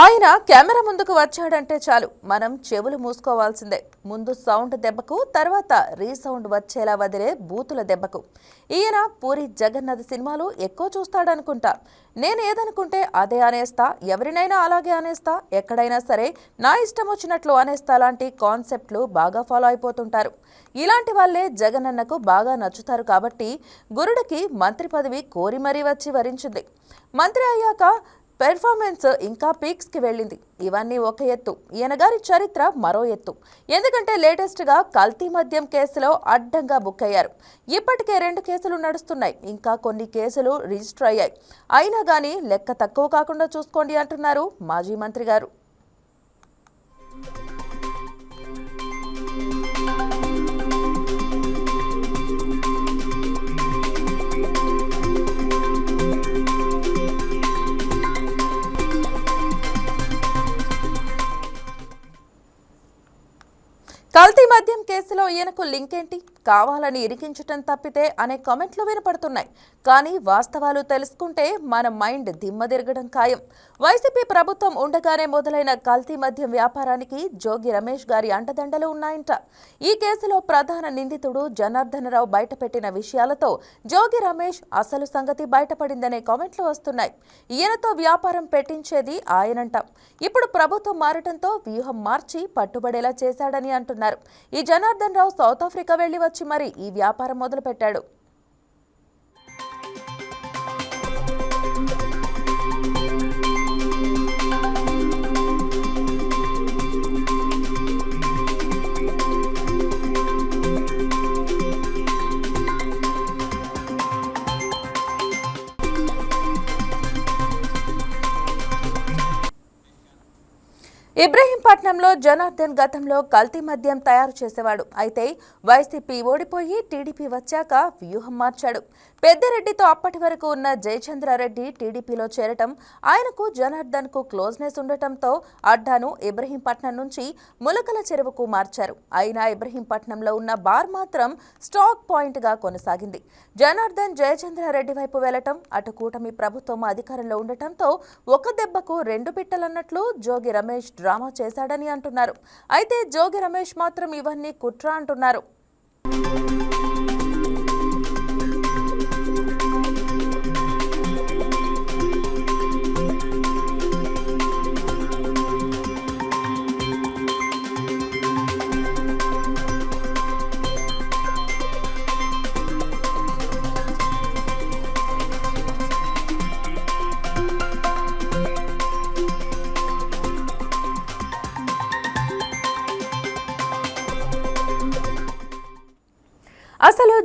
ఆయన కెమెరా ముందుకు వచ్చాడంటే చాలు. మనం చెవులు మూసుకోవాల్సిందే. ముందు సౌండ్ దెబ్బకు తర్వాత రీసౌండ్ వచ్చేలా వదిలే బూతుల దెబ్బకు. ఈయన పూరి జగన్నాథ్ సినిమాలు ఎక్కువ చూస్తాడనుకుంటా. నేను ఏదనుకుంటే అదే అనేస్తా ఎవరినైనా అలాగే అనేస్తా ఎక్కడైనా సరే నా ఇష్టం వచ్చినట్లు అనేస్తా లాంటి కాన్సెప్ట్లు బాగా ఫాలో అయిపోతుంటారు. ఇలాంటి వాళ్ళే జగనన్నకు బాగా నచ్చుతారు కాబట్టి గురుడికి మంత్రి పదవి కోరి మరీ వచ్చి వరించింది. మంత్రి అయ్యాక పెర్ఫార్మెన్స్ ఇంకా పీక్స్కి వెళ్ళింది. ఇవన్నీ ఒక ఎత్తు. ఈయన గారి చరిత్ర మరో ఎత్తు. ఎందుకంటే లేటెస్ట్గా కల్తీ మద్యం కేసులో అడ్డంగా బుక్ అయ్యారు. ఇప్పటికే రెండు కేసులు నడుస్తున్నాయి. ఇంకా కొన్ని కేసులు రిజిస్టర్ అయ్యాయి. అయినా గానీ లెక్క తక్కువ కాకుండా చూసుకోండి అంటున్నారు మాజీ మంత్రి గారు. కల్తీ మద్యం కేసులో ఈయనకు లింక్ ఏంటి కావాలని ఇరికించటం తప్పితే అనే కామెంట్లు వినపడుతున్నాయి. కానీ వాస్తవాలు తెలుసుకుంటే మన మైండ్ దిమ్మదిరగడం ఖాయం. వైసీపీ ప్రభుత్వం ఉండగానే మొదలైన కల్తీ మద్యం వ్యాపారానికి జోగి రమేష్ గారి అండదండలు ఉన్నాయంట. ఈ కేసులో ప్రధాన నిందితుడు జనార్దనరావు బయటపెట్టిన విషయాలతో జోగి రమేష్ అసలు సంగతి బయటపడిందనే కామెంట్లు వస్తున్నాయి. ఈయనతో వ్యాపారం పెట్టించేది ఆయనంట. ఇప్పుడు ప్రభుత్వం మారటంతో వ్యూహం మార్చి పట్టుబడేలా చేశాడని అంటున్నారు. ఈ జనార్దన్ రావు సౌత్ ఆఫ్రికా వెళ్ళి వచ్చి మరి ఈ వ్యాపారం మొదలుపెట్టాడు. విశాఖపట్నంలో జనార్దన్ గతంలో కల్తీ మద్యం తయారు చేసేవాడు. అయితే వైసీపీ ఓడిపోయి టీడీపీ వచ్చాక వ్యూహం మార్చాడు. పెద్దిరెడ్డితో అప్పటి వరకు ఉన్న జయచంద్రారెడ్డి టీడీపీలో చేరటం ఆయనకు జనార్దన్కు క్లోజ్నెస్ ఉండటంతో అడ్డాను ఇబ్రహీంపట్నం నుంచి ములకల చెరువుకు మార్చారు. అయినా ఇబ్రహీంపట్నంలో ఉన్న బార్ మాత్రం స్టాక్ పాయింట్గా కొనసాగింది. జనార్దన్ జయచంద్రారెడ్డి వైపు వెళ్ళటం అటు కూటమి ప్రభుత్వం అధికారంలో ఉండటంతో ఒక దెబ్బకు రెండు పిట్టలన్నట్లు జోగి రమేష్ డ్రామా చేశాడని అంటున్నారు. అయితే జోగి రమేష్ మాత్రం ఇవన్నీ కుట్ర అంటున్నారు.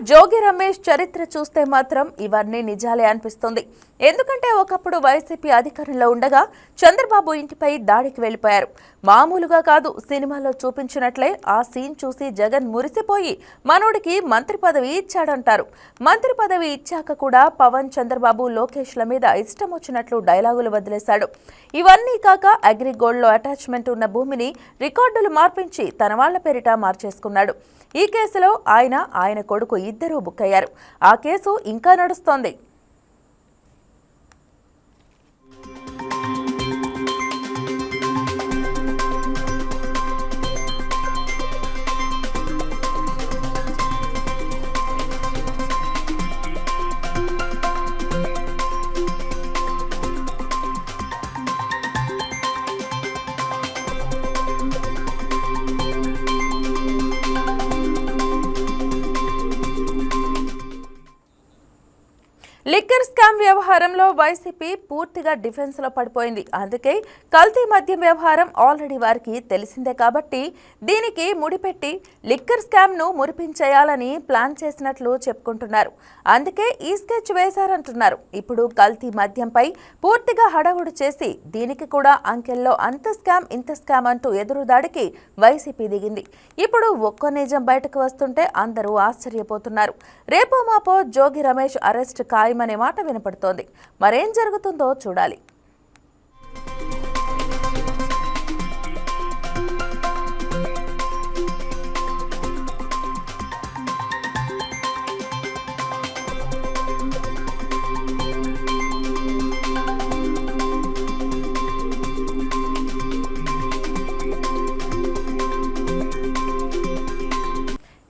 జోగి రమేష్ చరిత్ర చూస్తే మాత్రం ఇవన్నీ నిజాలే అనిపిస్తుంది. ఎందుకంటే ఒకప్పుడు వైసీపీ అధికారంలో ఉండగా చంద్రబాబు ఇంటిపై దాడికి వెళ్ళిపోయారు మామూలుగా కాదు సినిమాలో చూపించినట్లే ఆ సీన్ చూసి జగన్ మురిసిపోయి మనోడికి మంత్రి పదవి ఇచ్చాడంటారు. మంత్రి పదవి ఇచ్చాక కూడా పవన్ చంద్రబాబు లోకేష్ల మీద ఇష్టం వచ్చినట్లు డైలాగులు వదిలేశాడు. ఇవన్నీ కాక అగ్రిగోల్డ్లో అటాచ్మెంట్ ఉన్న భూమిని రికార్డులు మార్పించి తన వాళ్ళ పేరిట మార్చేసుకున్నాడు. ఈ కేసులో ఆయన ఆయన కొడుకు ఇద్దరూ బుక్ అయ్యారు. ఆ కేసు ఇంకా నడుస్తోంది. లిక్కర్ స్కామ్ వ్యవహారంలో వైసీపీ పూర్తిగా డిఫెన్స్లో పడిపోయింది. అందుకే కల్తీ మద్యం వ్యవహారం ఆల్రెడీ వారికి తెలిసిందే కాబట్టి దీనికి ముడిపెట్టి లిక్కర్ స్కామ్ను మురిపించేయాలని ప్లాన్ చేసినట్లు చెప్పుకుంటున్నారు. అందుకే ఈ స్కెచ్ వేశారంటున్నారు. ఇప్పుడు కల్తీ మద్యంపై పూర్తిగా హడావుడు చేసి దీనికి కూడా అంకెల్లో అంత స్కామ్ ఇంత స్కామ్ అంటూ ఎదురుదాడికి వైసీపీ దిగింది. ఇప్పుడు ఒక్కో నిజం బయటకు వస్తుంటే అందరూ ఆశ్చర్యపోతున్నారు. రేపో మాపో జోగి రమేష్ అరెస్ట్ ఖాయమనే మాట వినపడుతోంది. మరేం జరుగుతుందో చూడాలి.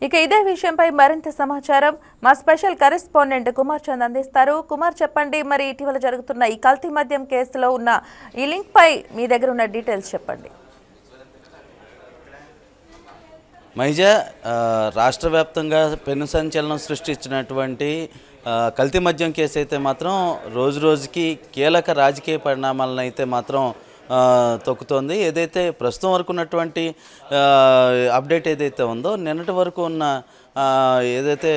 ఇక ఇదే విషయంపై మరింత సమాచారం. మా స్పెషల్ కరెస్పాండెంట్ కుమార్ చంద్ అందిస్తారు. కుమార్ చెప్పండి మరి ఇటీవల జరుగుతున్న ఈ కల్తీ మద్యం కేసులో ఉన్న ఈ లింక్ పై మీ దగ్గర ఉన్న డీటెయిల్స్ చెప్పండి. మహిజ రాష్ట్ర వ్యాప్తంగా పెను సంచలనం సృష్టించినటువంటి కల్తీ మద్యం కేసు అయితే మాత్రం రోజు రోజుకి కీలక రాజకీయ పరిణామాలను అయితే మాత్రం తొక్కుతోంది. ఏదైతే ప్రస్తుతం వరకు ఉన్నటువంటి అప్డేట్ ఏదైతే ఉందో నిన్నటి వరకు ఉన్న ఏదైతే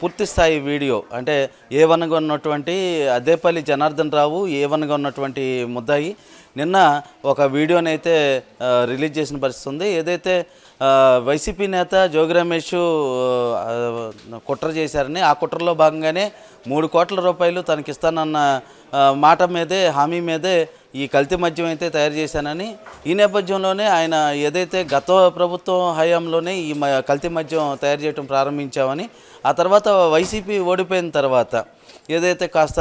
పూర్తి స్థాయి వీడియో అంటే ఏ వన్గా ఉన్నటువంటి అదేపల్లి జనార్దన్ రావు ఏ వన్గా ఉన్నటువంటి ముద్దాయి నిన్న ఒక వీడియోని అయితే రిలీజ్ చేసిన పరిస్థితి ఉంది. ఏదైతే వైసీపీ నేత జోగి రమేష్ కుట్ర చేశారని ఆ కుట్రలో భాగంగానే మూడు కోట్ల రూపాయలు తనకిస్తానన్న మాట మీదే హామీ మీదే ఈ కల్తీ మద్యం అయితే తయారు చేశానని ఈ నేపథ్యంలోనే ఆయన ఏదైతే గత ప్రభుత్వం హయాంలోనే ఈ మ- కల్తీ మద్యం తయారు చేయడం ప్రారంభించామని ఆ తర్వాత వైసీపీ ఓడిపోయిన తర్వాత ఏదైతే కాస్త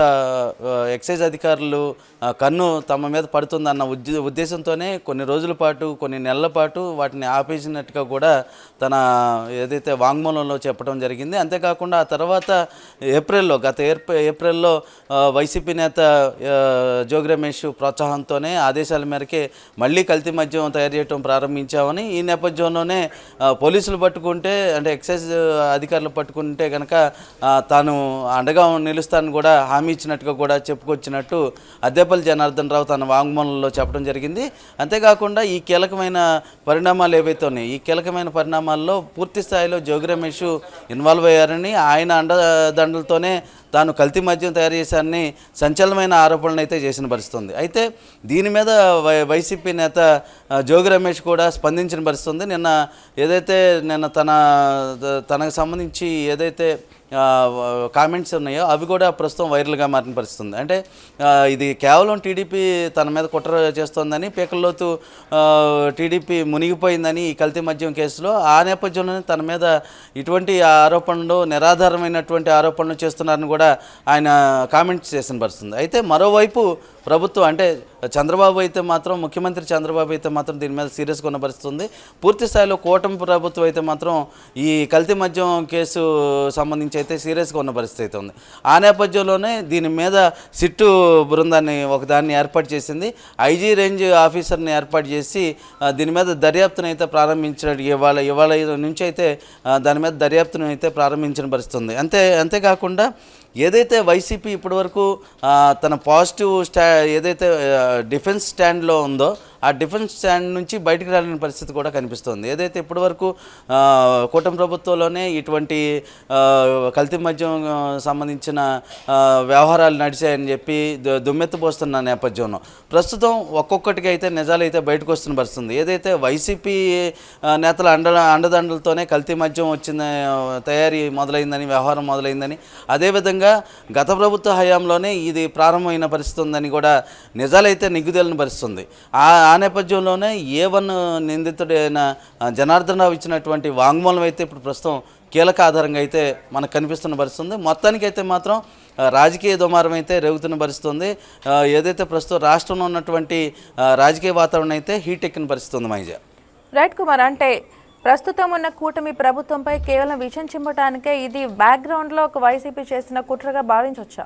ఎక్సైజ్ అధికారులు కన్ను తమ మీద పడుతుందన్న ఉద్దేశంతోనే కొన్ని రోజుల పాటు కొన్ని నెలల పాటు వాటిని ఆపేసినట్టుగా కూడా తన ఏదైతే వాంగ్మూలంలో చెప్పడం జరిగింది. అంతేకాకుండా ఆ తర్వాత ఏప్రిల్లో గత ఏప్రిల్లో వైసీపీ నేత జోగి రమేష్ ప్రోత్సాహంతోనే ఆదేశాల మేరకే మళ్ళీ కల్తీ మద్యం తయారు చేయడం ప్రారంభించామని ఈ నేపథ్యంలోనే పోలీసులు పట్టుకుంటే అంటే ఎక్సైజ్ అధికారులు పట్టుకుంటే కనుక తాను అండగా చేస్తానని కూడా హామీ ఇచ్చినట్టుగా కూడా చెప్పుకొచ్చినట్టు అద్దెపల్లి జనార్దన్ రావు తన వాంగ్మూలంలో చెప్పడం జరిగింది. అంతేకాకుండా ఈ కీలకమైన పరిణామాలు ఏవైతే ఉన్నాయి ఈ కీలకమైన పరిణామాల్లో పూర్తి స్థాయిలో జోగి రమేష్ ఇన్వాల్వ్ అయ్యారని ఆయన అండదండలతోనే తాను కల్తీ మద్యం తయారు చేశారని సంచలనమైన ఆరోపణలు అయితే చేసిన పరిస్థితుంది. అయితే దీని మీద వై వైసీపీ నేత జోగి రమేష్ కూడా స్పందించిన పరిస్థితుంది. నిన్న ఏదైతే నిన్న తన తనకు సంబంధించి ఏదైతే కామెంట్స్ ఉన్నాయో అవి కూడా ప్రస్తుతం వైరల్గా మారిన పరిస్థితి ఉంది అంటే ఇది కేవలం టీడీపీ తన మీద కుట్ర చేస్తోందని పీకల్లోతు టీడీపీ మునిగిపోయిందని ఈ కల్తీ మద్యం కేసులో ఆ నేపథ్యంలోనే తన మీద ఇటువంటి ఆరోపణలు నిరాధారమైనటువంటి ఆరోపణలు చేస్తున్నారని కూడా ఆయన కామెంట్స్ చేసిన పరిస్థితుంది. అయితే మరోవైపు ప్రభుత్వం అంటే చంద్రబాబు అయితే మాత్రం ముఖ్యమంత్రి చంద్రబాబు అయితే మాత్రం దీని మీద సీరియస్గా ఉన్న పరిస్థితి ఉంది. పూర్తి స్థాయిలో కూటమి ప్రభుత్వం అయితే మాత్రం ఈ కల్తీ మద్యం కేసు సంబంధించి అయితే సీరియస్గా ఉన్న పరిస్థితి ఉంది. ఆ నేపథ్యంలోనే దీని మీద సిట్టు బృందాన్ని ఒకదాన్ని ఏర్పాటు చేసింది. ఐజీ రేంజ్ ఆఫీసర్ని ఏర్పాటు చేసి దీని మీద దర్యాప్తును అయితే ప్రారంభించిన ఇవాళ ఇవాళ నుంచి అయితే దాని మీద దర్యాప్తును అయితే ప్రారంభించిన పరిస్థితి ఉంది. అంతే అంతేకాకుండా ఏదైతే వైసీపీ ఇప్పటివరకు తన పాజిటివ్ స్టా ఏదైతే డిఫెన్స్ స్టాండ్లో ఉందో ఆ డిఫెన్స్ స్టాండ్ నుంచి బయటకు రాలేని పరిస్థితి కూడా కనిపిస్తుంది. ఏదైతే ఇప్పటివరకు ఆ, కూటమి ప్రభుత్వంలోనే ఇటువంటి కల్తీ మద్యం సంబంధించిన వ్యవహారాలు నడిచాయని చెప్పి దుమ్మెత్తిపోస్తున్న నేపథ్యంలో ప్రస్తుతం ఒక్కొక్కటికి అయితే నిజాలు అయితే బయటకు వస్తున్న పరిస్థితుంది. ఏదైతే వైసీపీ నేతల అండ అండదండలతోనే కల్తీ మద్యం వచ్చిన తయారీ మొదలైందని వ్యవహారం మొదలైందని అదేవిధంగా గత ప్రభుత్వ హయాంలోనే ఇది ప్రారంభమైన పరిస్థితి ఉందని కూడా నిజాలైతే నిగ్గుదేలిన పరిస్థితుంది ఆ నేపథ్యంలోనే ఏ వన్ నిందితుడైన జనార్దన జనార్దన్ రావు ఇచ్చినటువంటి వాంగ్మూలం అయితే ఇప్పుడు ప్రస్తుతం కీలక ఆధారంగా అయితే మనకు కనిపిస్తున్న పరిస్థితుంది. మొత్తానికైతే మాత్రం రాజకీయ దుమారం అయితే రేగుతున్న పరిస్థితుంది. ఏదైతే ప్రస్తుతం రాష్ట్రంలో ఉన్నటువంటి రాజకీయ వాతావరణం అయితే హీట్ ఎక్కిన పరిస్థితుంది మైజ మైజా రైట్ కుమార్ అంటే ప్రస్తుతం ఉన్న కూటమి ప్రభుత్వంపై కేవలం విషం చిమ్మటానికే ఇది బ్యాక్గ్రౌండ్లో ఒక వైసీపీ చేసిన కుట్రగా భావించవచ్చా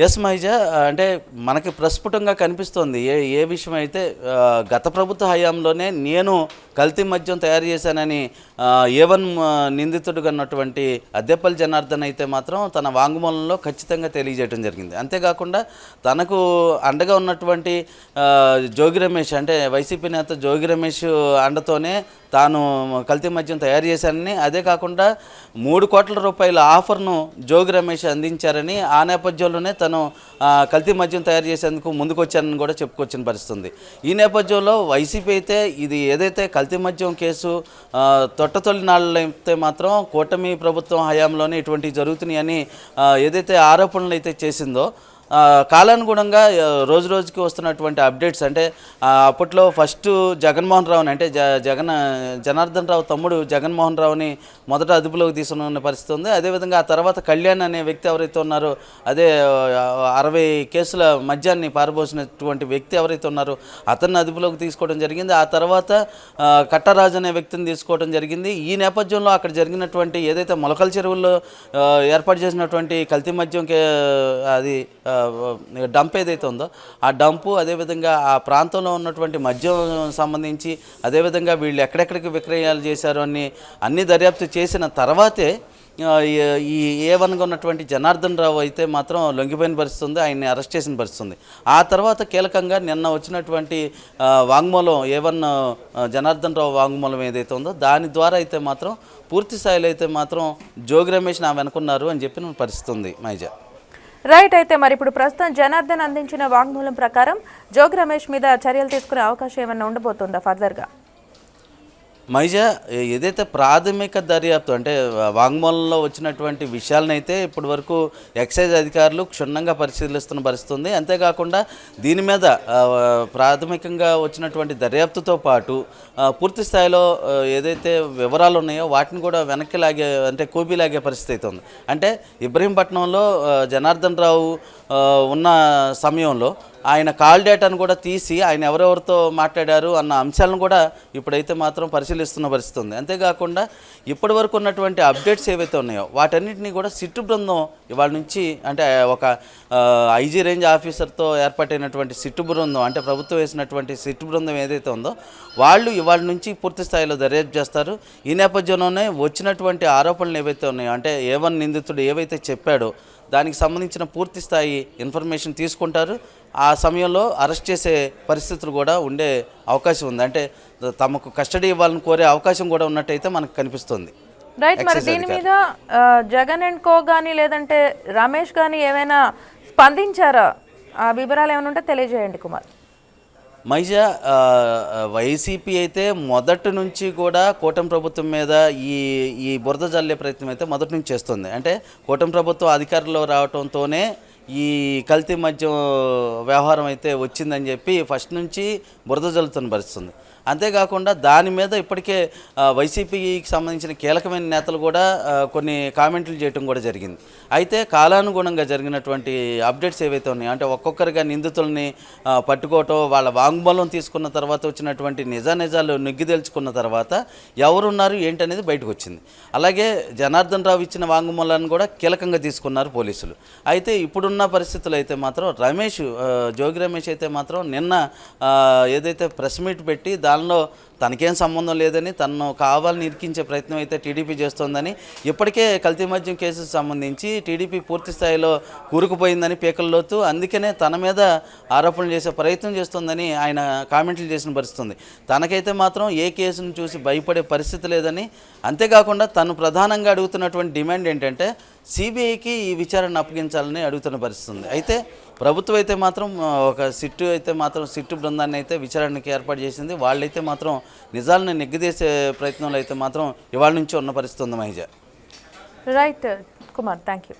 ఎస్ మైజా uh, అంటే మనకి ప్రస్ఫుటంగా కనిపిస్తోంది. ఏ ఏ విషయం అయితే గత ప్రభుత్వ హయాంలోనే నేను కల్తీ మద్యం తయారు చేశానని ఏవన్ ఆ, నిందితుడుగా ఉన్నటువంటి అద్దెపల్లి జనార్దన్ అయితే మాత్రం తన వాంగ్మూలంలో ఖచ్చితంగా తెలియజేయడం జరిగింది. అంతేకాకుండా తనకు అండగా ఉన్నటువంటి జోగి రమేష్ అంటే వైసీపీ నేత జోగి రమేష్ అండతోనే తాను కల్తీ మద్యం తయారు చేశానని అదే కాకుండా మూడు కోట్ల రూపాయల ఆఫర్ను జోగి రమేష్ అందించారని ఆ నేపథ్యంలోనే తను కల్తీ మద్యం తయారు చేసేందుకు ముందుకొచ్చానని కూడా చెప్పుకొచ్చిన పరిస్థితుంది. ఈ నేపథ్యంలో వైసీపీ అయితే ఇది ఏదైతే కల్తీ మద్యం కేసు తొట్టతొలి నాళ్ళైతే మాత్రం కూటమి ప్రభుత్వం హయాంలోనే ఇటువంటివి జరుగుతున్నాయని ఏదైతే ఆరోపణలు అయితే చేసిందో కాలానుగుణంగా రోజు రోజుకి వస్తున్నటువంటి అప్డేట్స్ అంటే అప్పట్లో ఫస్ట్ జగన్మోహన్ రావుని అంటే జ జగన్ జనార్దన్ రావు తమ్ముడు జగన్మోహన్ రావుని మొదట అదుపులోకి తీసుకున్న పరిస్థితి ఉంది. అదేవిధంగా ఆ తర్వాత కళ్యాణ్ అనే వ్యక్తి ఎవరైతే ఉన్నారో అదే అరవై కేసుల మద్యాన్ని పారబోసినటువంటి వ్యక్తి ఎవరైతే ఉన్నారో అతన్ని అదుపులోకి తీసుకోవడం జరిగింది. ఆ తర్వాత కట్టరాజు అనే వ్యక్తిని తీసుకోవడం జరిగింది. ఈ నేపథ్యంలో అక్కడ జరిగినటువంటి ఏదైతే మొలకల చెరువుల్లో ఏర్పాటు చేసినటువంటి కల్తీ మద్యం అది డంప్ ఏదైతే ఉందో ఆ డంపు అదేవిధంగా ఆ ప్రాంతంలో ఉన్నటువంటి మద్యం సంబంధించి అదేవిధంగా వీళ్ళు ఎక్కడెక్కడికి విక్రయాలు చేశారు అని అన్ని దర్యాప్తు చేసిన తర్వాతే ఈ- ఏ వన్గా ఉన్నటువంటి జనార్దన్ రావు అయితే మాత్రం లొంగిపోయిన పరిస్థితి ఉంది ఆయన్ని అరెస్ట్ చేసిన పరిస్థితి ఉంది ఆ తర్వాత కీలకంగా నిన్న వచ్చినటువంటి వాంగ్మూలం ఏ వన్ జనార్దన్ రావు వాంగ్మూలం ఏదైతే ఉందో దాని ద్వారా అయితే మాత్రం పూర్తి స్థాయిలో అయితే మాత్రం జోగి రమేష్ నా వెనుకున్నారు అని చెప్పిన పరిస్థితి ఉంది మైజా. రైట్ అయితే మరి ఇప్పుడు ప్రస్తుతం జనార్దన్ అందించిన వాంగ్మూలం ప్రకారం జోగి రమేష్ మీద చర్యలు తీసుకునే అవకాశం ఏమైనా ఉండబోతుందా ఫర్దర్గా మైజా ఏదైతే ప్రాథమిక దర్యాప్తు అంటే వాంగ్మూలంలో వచ్చినటువంటి విషయాలనైతే ఇప్పటి వరకు ఎక్సైజ్ అధికారులు క్షుణ్ణంగా పరిశీలిస్తున్న పరిస్థితి ఉంది. అంతేకాకుండా దీని మీద ప్రాథమికంగా వచ్చినటువంటి దర్యాప్తుతో పాటు పూర్తి స్థాయిలో ఏదైతే వివరాలు ఉన్నాయో వాటిని కూడా వెనక్కి లాగే అంటే కూపీ లాగే పరిస్థితి అయితే ఉంది. అంటే ఇబ్రహీంపట్నంలో జనార్దన్ రావు ఉన్న సమయంలో ఆయన కాల్ డేటాను కూడా తీసి ఆయన ఎవరెవరితో మాట్లాడారు అన్న అంశాలను కూడా ఇప్పుడైతే మాత్రం పరిశీలిస్తున్న పరిస్థితి ఉంది. అంతేకాకుండా ఇప్పటి వరకు ఉన్నటువంటి అప్డేట్స్ ఏవైతే ఉన్నాయో వాటన్నిటిని కూడా సిట్టు బృందం ఇవాళ నుంచి అంటే ఒక ఐజీ రేంజ్ ఆఫీసర్తో ఏర్పాటైనటువంటి సిట్టు బృందం అంటే ప్రభుత్వం వేసినటువంటి సిట్టు బృందం ఏదైతే ఉందో వాళ్ళు ఇవాళ నుంచి పూర్తి స్థాయిలో దర్యాప్తు చేస్తారు. ఈ నేపథ్యంలోనే వచ్చినటువంటి ఆరోపణలు ఏవైతే ఉన్నాయో అంటే ఏ వన్ నిందితుడు ఏవైతే చెప్పాడో దానికి సంబంధించిన పూర్తి స్థాయి ఇన్ఫర్మేషన్ తీసుకుంటారు. ఆ సమయంలో అరెస్ట్ చేసే పరిస్థితులు కూడా ఉండే అవకాశం ఉంది. అంటే తమకు కస్టడీ ఇవ్వాలని కోరే అవకాశం కూడా ఉన్నట్టయితే మనకు కనిపిస్తుంది. రైట్ మరి దీని మీద జగన్ అండ్ కో కానీ లేదంటే రమేష్ కానీ ఏమైనా స్పందించారా? ఆ వివరాలు ఏమైనా ఉంటే తెలియజేయండి కుమార్. మైజా వైసీపీ అయితే మొదటి నుంచి కూడా కూటమి ప్రభుత్వం మీద ఈ ఈ బురద జల్లే ప్రయత్నం అయితే మొదటి నుంచి చేస్తుంది. అంటే కూటమి ప్రభుత్వం అధికారంలో రావడంతోనే ఈ కల్తీ మద్యం వ్యవహారం అయితే వచ్చిందని చెప్పి ఫస్ట్ నుంచి బురద జల్లుతున్న పరిస్థితుంది. అంతేకాకుండా దాని మీద ఇప్పటికే వైసీపీకి సంబంధించిన కీలకమైన నేతలు కూడా కొన్ని కామెంట్లు చేయటం కూడా జరిగింది. అయితే కాలానుగుణంగా జరిగినటువంటి అప్డేట్స్ ఏవైతే ఉన్నాయో అంటే ఒక్కొక్కరిగా నిందితుల్ని పట్టుకోవటం వాళ్ళ వాంగ్మూలం తీసుకున్న తర్వాత వచ్చినటువంటి నిజానిజాలు నిజాలు తెలుసుకున్న తర్వాత ఎవరున్నారు ఏంటనేది బయటకు వచ్చింది అలాగే జనార్దన్ రావు ఇచ్చిన వాంగ్మూలాన్ని కూడా కీలకంగా తీసుకున్నారు పోలీసులు. అయితే ఇప్పుడున్న పరిస్థితులు అయితే మాత్రం రమేష్ జోగి రమేష్ అయితే మాత్రం నిన్న ఏదైతే ప్రెస్ మీట్ పెట్టి దానిలో తనకేం సంబంధం లేదని తనను కావాలని ఇరికించే ప్రయత్నం అయితే టీడీపీ చేస్తోందని ఇప్పటికే కల్తీ మద్యం కేసుకు సంబంధించి టీడీపీ పూర్తి స్థాయిలో కూరుకుపోయిందని పీకల్లోతు అందుకనే తన మీద ఆరోపణలు చేసే ప్రయత్నం చేస్తోందని ఆయన కామెంట్లు చేసిన పరిస్థితుంది. తనకైతే మాత్రం ఏ కేసును చూసి భయపడే పరిస్థితి లేదని అంతేకాకుండా తను ప్రధానంగా అడుగుతున్నటువంటి డిమాండ్ ఏంటంటే సిబిఐకి ఈ విచారణ అప్పగించాలని అడుగుతున్న పరిస్థితి ఉంది అయితే ప్రభుత్వం అయితే మాత్రం ఒక సిట్టు అయితే మాత్రం సిట్టు బృందాన్ని అయితే విచారణకి ఏర్పాటు చేసింది. వాళ్ళైతే మాత్రం నిజాలను నెగ్గిదేసే ప్రయత్నంలో అయితే మాత్రం ఇవాళ నుంచి ఉన్న పరిస్థితి ఉంది మహిజ రైట్ కుమార్ థ్యాంక్ యూ